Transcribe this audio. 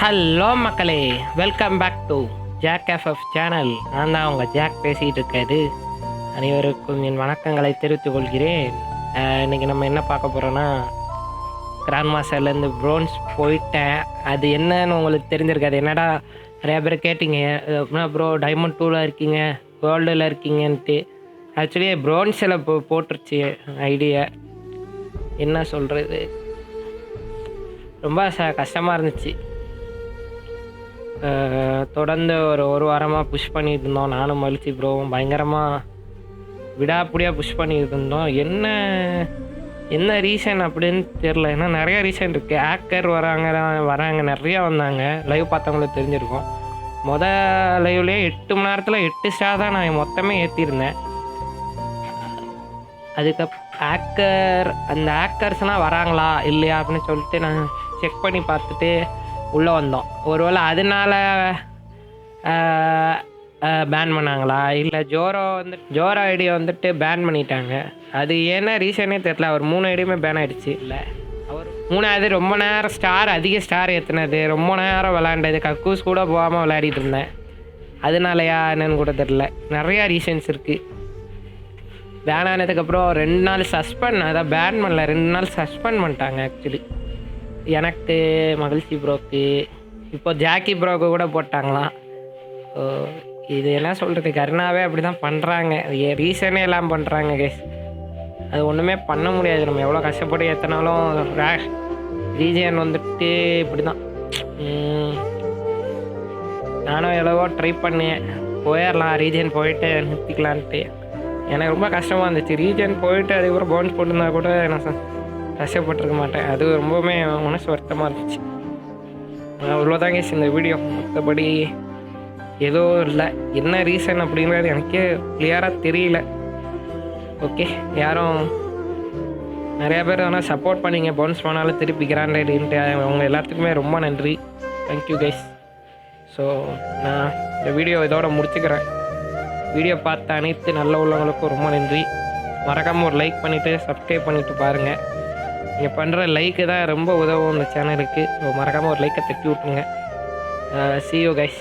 Hello மக்களே. Welcome back to Jack FF channel நான் தான் உங்கள் ஜாக் பேசிகிட்டு இருக்காது அனைவருக்கும் என் வணக்கங்களை தெரிவித்துக் கொள்கிறேன். இன்றைக்கி இன்னைக்கு நம்ம என்ன பார்க்க போகிறோன்னா கிராண்ட் மாஸ்டர்லேருந்து ப்ரோன்ஸ் போயிட்டேன். அது என்னன்னு உங்களுக்கு தெரிஞ்சிருக்காது. என்னடா நிறையா பேர் கேட்டிங்க. அப்படின்னா ப்ரோ டைமண்ட் டூவில் இருக்கீங்க கோல்டில் இருக்கீங்கன்ட்டு. ஆக்சுவலி ப்ரோன்ஸில் போ போட்டுருச்சு ஐடியா என்ன சொல்கிறது ரொம்ப ச கஷ்டமாக இருந்துச்சு. தொடர்ந்து ஒரு ஒரு வாரமாக புஷ் பண்ணிட்டு இருந்தோம். நானும் மலிச்சி ப்ரோவும் பயங்கரமாக விடாப்பிடியாக புஷ் பண்ணிட்டு இருந்தோம். என்ன என்ன ரீசன் அப்படின்னு தெரில ஏன்னா நிறையா ரீசன் இருக்குது ஆக்கர் வராங்க வராங்க நிறையா வந்தாங்க. லைவ் பார்த்தவங்களுக்கு தெரிஞ்சிருக்கும். மொத லைவ்லேயே எட்டு மணி நேரத்தில் எட்டு ஸ்டார் தான் நான் மொத்தமே ஏற்றிருந்தேன் அதுக்கப் ஆக்கர் அந்த ஆக்கர்ஸ்லாம் வராங்களா இல்லையா அப்படின்னு சொல்லிட்டு நான் செக் பண்ணி பார்த்துட்டு உள்ளே வந்தோம். ஒருவேளை அதனால பேன் பண்ணாங்களா? இல்லை ஜோரோ வந்து ஜோரோ ஐடியை வந்துட்டு பேன் பண்ணிட்டாங்க. அது என்ன ரீசனே தெரில அவர் மூணு ஐடியுமே பேன் ஆயிடுச்சு. இல்லை. அவர் மூணாவது ரொம்ப நேரம் ஸ்டார் அதிக ஸ்டார் ஏற்றுனது ரொம்ப நேரம் விளாண்டது கக்கூஸ் கூட போகாமல் விளையாடிட்டு இருந்தேன். அதனாலயா என்னன்னு கூட தெரில நிறையா ரீசன்ஸ் இருக்குது பேன் ஆனதுக்கப்புறம் ரெண்டு நாள் சஸ்பெண்ட் அதான் பேன் பண்ணல. ரெண்டு நாள் சஸ்பெண்ட் பண்ணிட்டாங்க ஆக்சுவலி எனக்கு மகிழ்ச்சி ப்ரோக்கு இப்போ ஜாக்கி ப்ரோக்கு கூட போட்டாங்களாம் ஸோ இது என்ன சொல்கிறது கருணாவே அப்படி தான் பண்ணுறாங்க ரீசனே எல்லாம் பண்ணுறாங்க கேஸ் அது ஒன்றுமே பண்ண முடியாது. நம்ம எவ்வளோ கஷ்டப்பட்டு எத்தனாலும் ரீஜியன் வந்துட்டு இப்படி தான் நானும் எவ்வளவோ ட்ரை பண்ணேன். போயிடலாம் ரீஜன் போயிட்டு நிறுத்திக்கலான்ட்டு. எனக்கு ரொம்ப கஷ்டமாக இருந்துச்சு. ரீஜன் போயிட்டு அதுக்கப்புறம் பவுன்ஸ் போட்டிருந்தா கூட நான் ஆசைப்பட்டிருக்க மாட்டேன். அது ரொம்பவுமே மனசு வருத்தமாக இருந்துச்சு. அவ்வளோதான் இந்த வீடியோ மற்றபடி ஏதோ இல்லை. என்ன ரீசன் அப்படிங்கிறது எனக்கே கிளியராக தெரியல. ஓகே யாரும் நிறையா பேர் ஆனால் சப்போர்ட் பண்ணிங்க. பவுன்ஸ் பண்ணாலும் திருப்பி கிராண்ட் அவங்க எல்லாத்துக்குமே ரொம்ப நன்றி. தேங்க்யூ கைஸ் ஸோ நான் இந்த வீடியோ இதோட முடிச்சுக்கிறேன். வீடியோ பார்த்த அனைத்து நல்ல உள்ளவங்களுக்கும் ரொம்ப நன்றி. மறக்காமல் ஒரு லைக் பண்ணிவிட்டு சப்ஸ்கிரைப் பண்ணிவிட்டு பாருங்கள் நீங்கள் பண்ணுற லைக்கு தான் ரொம்ப உதவும் இந்த சேனலுக்கு மறக்காமல் ஒரு லைக்கை தட்டி விட்ருங்க சியோ கைஸ்